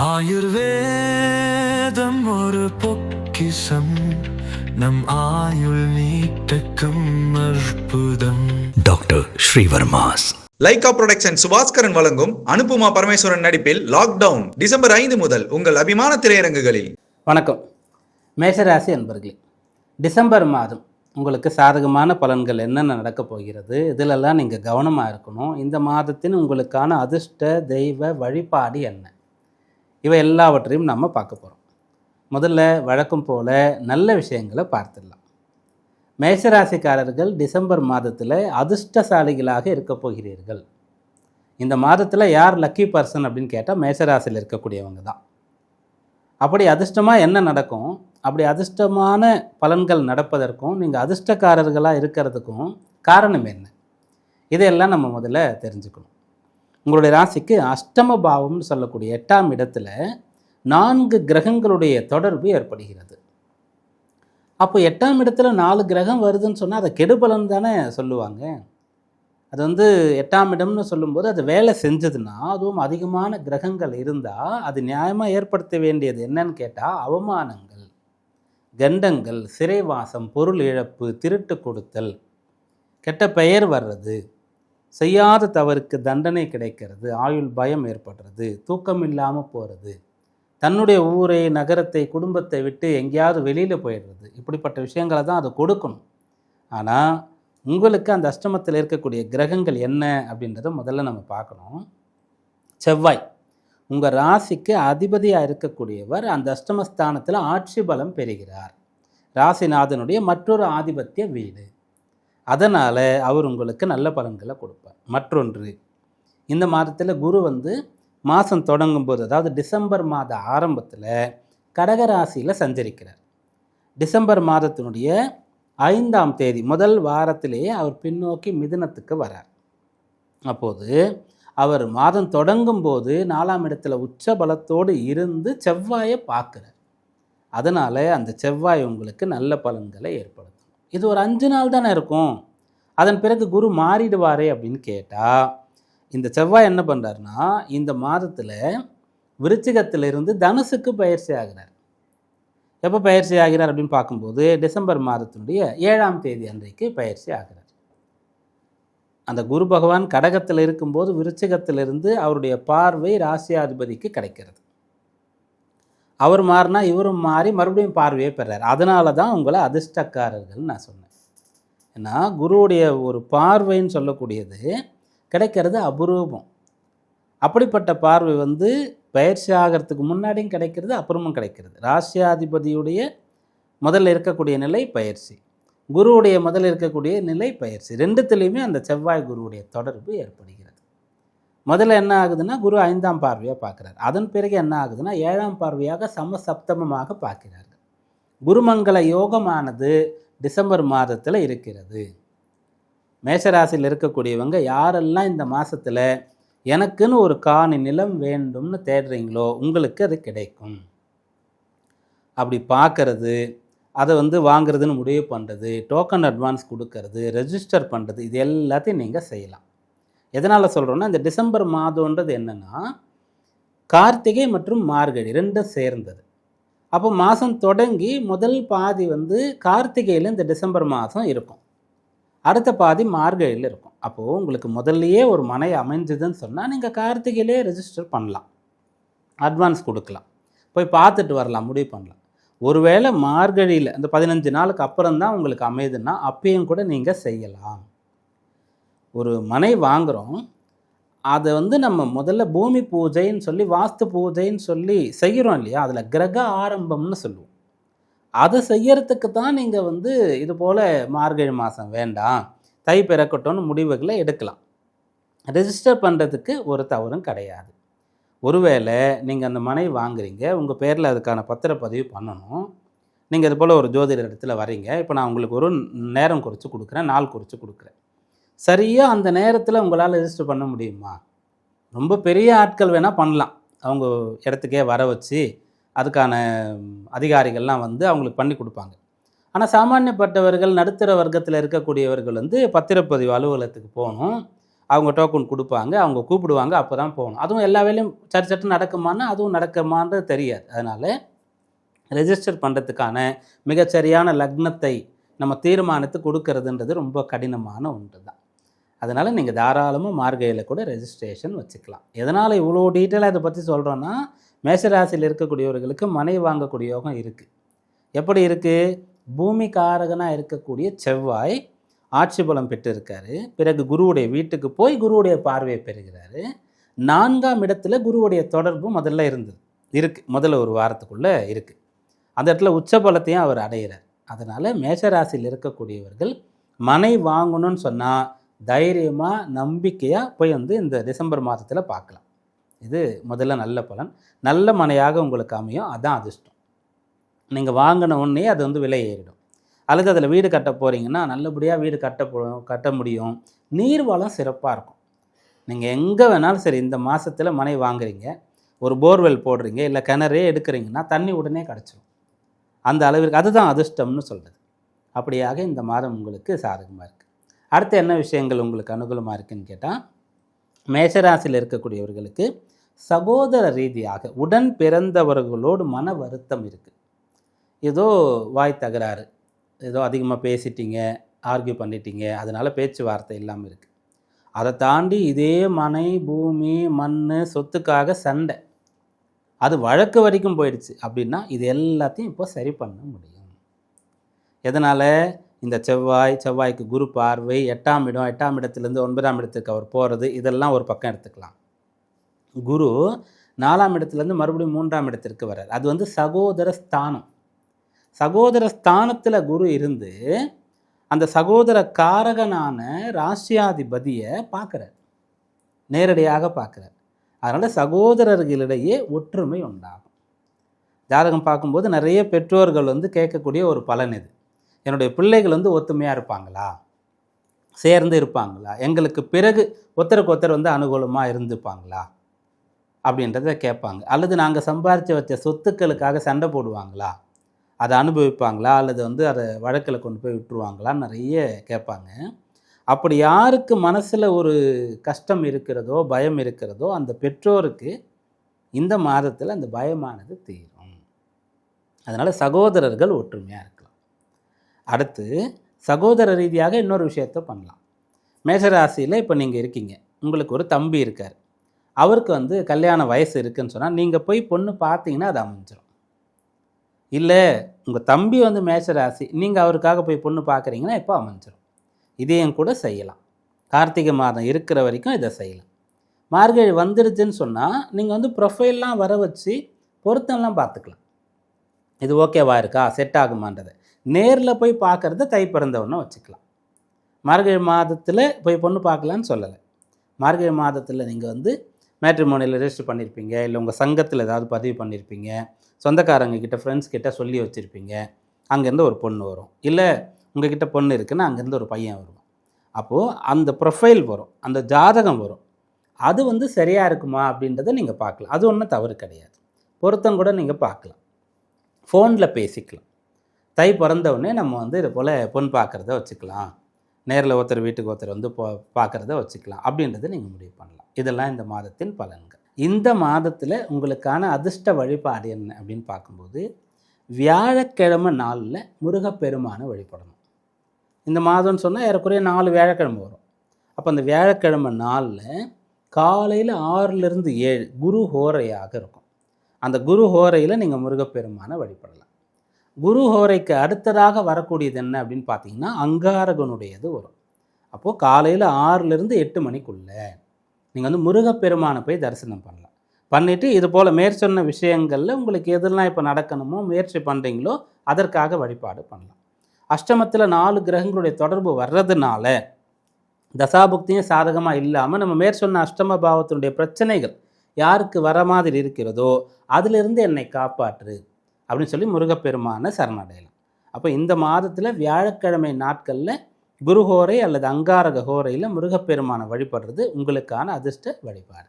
ஆயுர்வேதம் ஒரு பொக்கிஷம். நம் ஆயுள் நீட்டக்கும் அற்புதம். Doctor Srivarmas. Lyca production Subaskaran வழங்கும் அனுப்புமா பரமேஸ்வரன் நடிப்பில் லாக்டவுன் டிசம்பர் ஐந்து முதல் உங்கள் அபிமான திரையரங்குகளில். வணக்கம். மேஷராசி அன்பர்களே டிசம்பர் மாதம் உங்களுக்கு சாதகமான பலன்கள் என்னென்ன நடக்கப் போகிறது? இதிலெல்லாம் நீங்கள் கவனமாக இருக்கணும். இந்த மாதத்தின் உங்களுக்கான அதிர்ஷ்ட தெய்வ வழிபாடு என்ன? இவை எல்லாவற்றையும் நம்ம பார்க்க போகிறோம் முதல்ல வழக்கம் போல நல்ல விஷயங்களை பார்த்துடலாம். மேஷராசிக்காரர்கள் டிசம்பர் மாதத்தில் அதிர்ஷ்டசாலிகளாக இருக்கப் போகிறீர்கள். இந்த மாதத்தில் யார் லக்கி பர்சன் அப்படின்னு கேட்டால் மேஷராசியில் இருக்கக்கூடியவங்க தான். அப்படி அதிர்ஷ்டமாக என்ன நடக்கும்? அப்படி அதிர்ஷ்டமான பலன்கள் நடப்பதற்கும் நீங்கள் அதிர்ஷ்டக்காரர்களாக இருக்கிறதுக்கும் காரணம் என்ன? இதையெல்லாம் நம்ம முதல்ல தெரிஞ்சுக்கணும். உங்களுடைய ராசிக்கு அஷ்டம பாவம்னு சொல்லக்கூடிய எட்டாம் இடத்துல நான்கு கிரகங்களுடைய தொடர்பு ஏற்படுகிறது. அப்போ எட்டாம் இடத்துல நாலு கிரகம் வருதுன்னு சொன்னால் அதை கெடுபலன் தானே சொல்லுவாங்க. அது வந்து எட்டாம் இடம்னு சொல்லும்போது அது வேலை செஞ்சதுன்னா அதுவும் அதிகமான கிரகங்கள் இருந்தால் அது நியாயமாக ஏற்படுத்த வேண்டியது என்னன்னு கேட்டால் அவமானங்கள் கண்டங்கள் சிறைவாசம் பொருள் இழப்பு திருட்டு கொடுத்தல் கெட்ட பெயர் வர்றது செய்யாத தவறுக்கு தண்டனை கிடைக்கிறது. ஆயுள் பயம் ஏற்படுறது. தூக்கம் இல்லாமல் போகிறது தன்னுடைய ஊரை நகரத்தை குடும்பத்தை விட்டு எங்கேயாவது வெளியில் போயிடுறது. இப்படிப்பட்ட விஷயங்களை தான் அது கொடுக்கணும். ஆனால் உங்களுக்கு அந்த அஷ்டமத்தில் இருக்கக்கூடிய கிரகங்கள் என்ன அப்படின்றத முதல்ல நம்ம பார்க்கணும். செவ்வாய். உங்கள் ராசிக்கு அதிபதியாக இருக்கக்கூடியவர் அந்த அஷ்டமஸ்தானத்தில் ஆட்சி பலம் பெறுகிறார். ராசிநாதனுடைய மற்றொரு ஆதிபத்திய வீடு. அதனால் அவர் உங்களுக்கு நல்ல பலன்களை கொடுப்பார். மற்றொன்று இந்த மாதத்தில் குரு வந்து மாதம் தொடங்கும் போது அதாவது டிசம்பர் மாத ஆரம்பத்தில் கடகராசியில் சஞ்சரிக்கிறார். டிசம்பர் மாதத்தினுடைய ஐந்தாம் தேதி முதல் வாரத்திலேயே அவர் பின்னோக்கி மிதுனத்துக்கு வரார். அப்போது அவர் மாதம் தொடங்கும் போது நாலாம் இடத்துல உச்ச பலத்தோடு இருந்து செவ்வாயை பார்க்குறார். அதனால் அந்த செவ்வாய் உங்களுக்கு நல்ல பலன்களை ஏற்படுத்தும். இது ஒரு அஞ்சு நாள் தானே இருக்கும். அதன் பிறகு குரு மாறிடுவாரே அப்படின்னு கேட்டால் இந்த செவ்வாய் என்ன பண்ணுறாருன்னா இந்த மாதத்தில் விருச்சிகத்திலிருந்து தனுசுக்கு பயிற்சி ஆகிறார். எப்போ பயிற்சி ஆகிறார் அப்படின்னு பார்க்கும்போது டிசம்பர் மாதத்தினுடைய ஏழாம் தேதி அன்றைக்கு பயிற்சி ஆகிறார். அந்த குரு பகவான் கடகத்தில் இருக்கும்போது விருச்சிகத்திலிருந்து அவருடைய பார்வை ராசியாதிபதிக்கு கிடைக்கிறது. அவர் மாறினா இவரும் மாறி மறுபடியும் பார்வையை பெறார். அதனால தான் உங்களை அதிர்ஷ்டக்காரர்கள் நான் சொன்னேன். ஏன்னா குருவுடைய ஒரு பார்வைன்னு சொல்லக்கூடியது கிடைக்கிறது அபூர்வம். அப்படிப்பட்ட பார்வை வந்து பயிற்சி ஆகிறதுக்கு முன்னாடியும் கிடைக்கிறது அப்புறமும் கிடைக்கிறது. ராசியாதிபதியுடைய முதல்ல இருக்கக்கூடிய நிலை பயிற்சி. குருவுடைய முதல்ல இருக்கக்கூடிய நிலை பயிற்சி. ரெண்டுத்துலேயுமே அந்த செவ்வாய் குருவுடைய தொடர்பு ஏற்படுகிறது. முதல்ல என்ன ஆகுதுன்னா குரு ஐந்தாம் பார்வையாக பார்க்குறார். அதன் பிறகு என்ன ஆகுதுன்னா ஏழாம் பார்வையாக சமசப்தமமாக பார்க்கிறார்கள். குருமங்கள யோகமானது டிசம்பர் மாதத்தில் இருக்கிறது. மேஷராசியில் இருக்கக்கூடியவங்க யாரெல்லாம் இந்த மாதத்தில் எனக்குன்னு ஒரு காணி நிலம் வேண்டும்னு தேடுறீங்களோ உங்களுக்கு அது கிடைக்கும். அப்படி பார்க்கறது அதை வந்து வாங்குறதுன்னு முடிவு பண்ணுறது டோக்கன் அட்வான்ஸ் கொடுக்கறது ரெஜிஸ்டர் பண்ணுறது இது எல்லாத்தையும் நீங்கள் செய்யலாம். எதனால் சொல்கிறோன்னா இந்த டிசம்பர் மாதம்ன்றது என்னென்னா கார்த்திகை மற்றும் மார்கழி ரெண்டும் சேர்ந்தது. அப்போ மாதம் தொடங்கி முதல் பாதி வந்து கார்த்திகையில் இந்த டிசம்பர் மாதம் இருக்கும். அடுத்த பாதி மார்கழியில் இருக்கும். அப்போது உங்களுக்கு முதல்லையே ஒரு மனை அமைஞ்சதுன்னு சொன்னால் நீங்கள் கார்த்திகையிலே ரெஜிஸ்டர் பண்ணலாம். அட்வான்ஸ் கொடுக்கலாம். போய் பார்த்துட்டு வரலாம் முடிவு பண்ணலாம். ஒருவேளை மார்கழியில் அந்த பதினஞ்சு நாளுக்கு அப்புறம் தான் உங்களுக்கு அமையுதுன்னா அப்பயும் கூட நீங்கள் செய்யலாம். ஒரு மனை வாங்குகிறோம் அதை வந்து நம்ம முதல்ல பூமி பூஜைன்னு சொல்லி வாஸ்து பூஜைன்னு சொல்லி செய்கிறோம் இல்லையா? அதில் கிரக ஆரம்பம்னு சொல்லுவோம். அதை செய்யறதுக்கு தான் நீங்கள் வந்து இது போல் மார்கழி மாதம் வேண்டாம் தை பிறக்கட்டும்னு முடிவுகளை எடுக்கலாம். ரெஜிஸ்டர் பண்ணுறதுக்கு ஒரு தவறும் கிடையாது. ஒருவேளை நீங்கள் அந்த மனை வாங்குறீங்க உங்கள் பேரில் அதுக்கான பத்திரப்பதிவு பண்ணணும். நீங்கள் இது போல் ஒரு ஜோதிடர் இடத்துல வரீங்க இப்போ நான் உங்களுக்கு ஒரு நேரம் குறித்து கொடுக்குறேன் நாள் குறித்து கொடுக்குறேன். சரியாக அந்த நேரத்தில் உங்களால் ரெஜிஸ்டர் பண்ண முடியுமா? ரொம்ப பெரிய ஆட்கள் வேணால் பண்ணலாம். அவங்க இடத்துக்கே வர வச்சு அதுக்கான அதிகாரிகள்லாம் வந்து அவங்களுக்கு பண்ணி கொடுப்பாங்க. ஆனால் சாமானியப்பட்டவர்கள் நடுத்தர வர்க்கத்தில் இருக்கக்கூடியவர்கள் வந்து பத்திரப்பதிவு அலுவலகத்துக்கு போகணும். அவங்க டோக்கன் கொடுப்பாங்க அவங்க கூப்பிடுவாங்க அப்போ தான் போகணும். அதுவும் எல்லா வேலையும் சட்டு சட்டு நடக்குமான்னா அதுவும் நடக்குமான்றது தெரியாது. அதனால் ரெஜிஸ்டர் பண்ணுறதுக்கான மிகச்சரியான லக்னத்தை நம்ம தீர்மானித்து கொடுக்கறதுன்றது ரொம்ப கடினமான ஒன்று தான் அதனால் நீங்கள் தாராளமாக மார்கையில் கூட ரெஜிஸ்ட்ரேஷன் வச்சுக்கலாம். எதனால் இவ்வளோ டீட்டெயிலாக இதை பற்றி சொல்கிறோன்னா மேஷராசியில் இருக்கக்கூடியவர்களுக்கு மனை வாங்கக்கூடிய யோகம் இருக்குது எப்படி இருக்குது பூமி காரகனாக இருக்கக்கூடிய செவ்வாய் ஆட்சி பலம் பெற்றிருக்காரு. பிறகு குருவுடைய வீட்டுக்கு போய் குருவுடைய பார்வையை பெறுகிறாரு. நான்காம் இடத்துல குருவுடைய தொடர்பு முதல்ல இருந்தது இருக்குது முதல்ல ஒரு வாரத்துக்குள்ளே இருக்குது அந்த இடத்துல உச்ச பலத்தையும் அவர் அடைகிறார் அதனால் மேஷராசியில் இருக்கக்கூடியவர்கள் மனை வாங்கணும்னு சொன்னால் தைரியமாக நம்பிக்கையாக போய் வந்து இந்த டிசம்பர் மாதத்தில் பார்க்கலாம். இது முதல்ல நல்ல பலன். நல்ல மனையாக உங்களுக்கு அமையும். அதான் அதிர்ஷ்டம். நீங்கள் வாங்கின உடனே அது வந்து விலை ஏறிடும். அல்லது அதில் வீடு கட்ட போகிறீங்கன்னா நல்லபடியாக வீடு கட்ட கட்ட முடியும். நீர் வளம் சிறப்பாக இருக்கும். நீங்கள் எங்கே வேணாலும் சரி இந்த மாதத்தில் மனை வாங்குறீங்க. ஒரு போர்வெல் போடுறீங்க இல்லை கிணறே எடுக்கிறீங்கன்னா தண்ணி உடனே கிடச்சிரும். அந்த அளவிற்கு அதுதான் அதிர்ஷ்டம்னு சொல்கிறது அப்படியாக இந்த மாதம் உங்களுக்கு சாதகமாக இருக்குது அடுத்து என்ன விஷயங்கள் உங்களுக்கு அனுகூலமாக இருக்குன்னு கேட்டால் மேஷராசியில் இருக்கக்கூடியவர்களுக்கு சகோதர ரீதியாக உடன் பிறந்தவர்களோடு மன வருத்தம் இருக்குது ஏதோ வாய் தகராறு ஏதோ அதிகமாக பேசிட்டீங்க ஆர்கியூ பண்ணிட்டீங்க அதனால் பேச்சுவார்த்தை இல்லாமல் இருக்குது அதை தாண்டி இதே மனை பூமி மண் சொத்துக்காக சண்டை. அது வழக்கு வரைக்கும் போயிடுச்சு அப்படின்னா இது எல்லாத்தையும் இப்போ சரி பண்ண முடியும். எதனால்? இந்த செவ்வாய் செவ்வாய்க்கு குரு பார்வை எட்டாம் இடம் எட்டாம் இடத்துலேருந்து ஒன்பதாம் இடத்துக்கு அவர் போகிறது இதெல்லாம் ஒரு பக்கம் எடுத்துக்கலாம். குரு நாலாம் இடத்துலேருந்து மறுபடியும் மூன்றாம் இடத்திற்கு வர்றார். அது வந்து சகோதர ஸ்தானம். சகோதர ஸ்தானத்தில் குரு இருந்து அந்த சகோதர காரகனான ராசியாதிபதியை பார்க்குறார். நேரடியாக பார்க்குறார். அதனால் சகோதரர்களிடையே ஒற்றுமை உண்டாகும். ஜாதகம் பார்க்கும்போது நிறைய பெற்றோர்கள் வந்து கேட்கக்கூடிய ஒரு பலன் இது. என்னுடைய பிள்ளைகள் வந்து ஒத்துமையாக இருப்பாங்களா? சேர்ந்து இருப்பாங்களா? எங்களுக்கு பிறகு ஒருத்தருக்கு ஒருத்தர் வந்து அனுகூலமாக இருந்துப்பாங்களா? அப்படின்றத கேட்பாங்க. அல்லது நாங்கள் சம்பாரித்து வச்ச சொத்துக்களுக்காக சண்டை போடுவாங்களா? அதை அனுபவிப்பாங்களா? அல்லது வந்து அதை வழக்கில் கொண்டு போய் விட்டுருவாங்களான்னு நிறைய கேட்பாங்க. அப்படி யாருக்கு மனசில் ஒரு கஷ்டம் இருக்கிறதோ பயம் இருக்கிறதோ அந்த பெற்றோருக்கு இந்த மாதத்தில் அந்த பயமானது தீரும். அதனால் சகோதரர்கள் ஒற்றுமையாக இருக்கும் அடுத்து சகோதர ரீதியாக இன்னொரு விஷயத்த பண்ணலாம். மேஷராசியில் இப்போ நீங்கள் இருக்கீங்க. உங்களுக்கு ஒரு தம்பி இருக்கார். அவருக்கு வந்து கல்யாண வயசு இருக்குன்னு சொன்னால் நீங்கள் போய் பொண்ணு பார்த்தீங்கன்னா அது அமைஞ்சிடும் இல்லை உங்கள் தம்பி வந்து மேஷராசி நீங்கள் அவருக்காக போய் பொண்ணு பார்க்குறீங்கன்னா இப்போ அமைஞ்சிடும் இதையும் கூட செய்யலாம். கார்த்திகை மாதம் இருக்கிற வரைக்கும் இதை செய்யலாம். மார்கழி வந்துடுச்சுன்னு சொன்னால் நீங்கள் வந்து ப்ரொஃபைல்லாம் வர வச்சு பொருத்தம்லாம் பார்த்துக்கலாம். இது ஓகேவா இருக்கா? செட் ஆகுமான்றதை. நேரில் போய் பார்க்குறத தை பிறந்தவொன்னே வச்சுக்கலாம். மார்கழி மாதத்தில் போய் பொண்ணு பார்க்கலான்னு சொல்லலை. மார்கழி மாதத்தில் நீங்கள் வந்து மேட்ரிமோனியில் ரெஜிஸ்டர் பண்ணியிருப்பீங்க இல்லை உங்கள் சங்கத்தில் ஏதாவது பதிவு பண்ணியிருப்பீங்க சொந்தக்காரங்க கிட்ட ஃப்ரெண்ட்ஸ் கிட்ட சொல்லி வச்சுருப்பீங்க. அங்கேருந்து ஒரு பொண்ணு வரும். இல்லை உங்ககிட்ட பொண்ணு இருக்குன்னா அங்கேருந்து ஒரு பையன் வருவான். அப்போது அந்த ப்ரொஃபைல் வரும். அந்த ஜாதகம் வரும். அது வந்து சரியாக இருக்குமா அப்படின்றத நீங்கள் பார்க்கலாம். அது ஒன்றும் தவறு கிடையாது. பொருத்தம் கூட நீங்கள் பார்க்கலாம். ஃபோனில் பேசிக்கலாம். தை பிறந்தவுடனே நம்ம வந்து இது போல் பொன் பார்க்குறத வச்சுக்கலாம். நேரில் ஒருத்தர் வீட்டுக்கு ஒருத்தர் வந்து போ பார்க்குறத வச்சுக்கலாம். அப்படின்றத நீங்கள் முடிவு பண்ணலாம். இதெல்லாம் இந்த மாதத்தின் பலன்கள். இந்த மாதத்தில் உங்களுக்கான அதிர்ஷ்ட வழிபாடு என்ன அப்படின்னு பார்க்கும்போது வியாழக்கிழமை நாளில் முருகப்பெருமானை வழிபடணும். இந்த மாதம்னு சொன்னால் ஏறக்குறைய நாலு வியாழக்கிழமை வரும். அப்போ அந்த வியாழக்கிழமை நாளில் காலையில் ஆறுலேருந்து ஏழு குரு ஹோரையாக இருக்கும். அந்த குரு ஹோரையில் நீங்கள் முருகப்பெருமானை வழிபடலாம். குரு ஹோரைக்கு அடுத்ததாக வரக்கூடியது என்ன அப்படின்னு பார்த்தீங்கன்னா அங்காரகனுடையது வரும். அப்போது காலையில் ஆறுலேருந்து எட்டு மணிக்குள்ளே நீங்கள் வந்து முருகப்பெருமானை போய் தரிசனம் பண்ணலாம். பண்ணிவிட்டு இது போல் மேற்சொன்ன விஷயங்களில் உங்களுக்கு எதெல்லாம் இப்போ நடக்கணுமோ முயற்சி பண்ணுறீங்களோ அதற்காக வழிபாடு பண்ணலாம். அஷ்டமத்தில் நாலு கிரகங்களுடைய தொடர்பு வர்றதுனால தசாபுக்தியும் சாதகமாக இல்லாமல் நம்ம மேற்சொன்ன அஷ்டம பாவத்தினுடைய பிரச்சனைகள் யாருக்கு வர மாதிரி இருக்கிறதோ அதிலிருந்து என்னை காப்பாற்று. அப்படின்னு சொல்லி முருகப்பெருமானை சரணடையலாம். அப்போ இந்த மாதத்தில் வியாழக்கிழமை நாட்களில் குருஹோரை அல்லது அங்காரக ஹோரையில் முருகப்பெருமானை வழிபடுறது உங்களுக்கான அதிர்ஷ்ட வழிபாடு.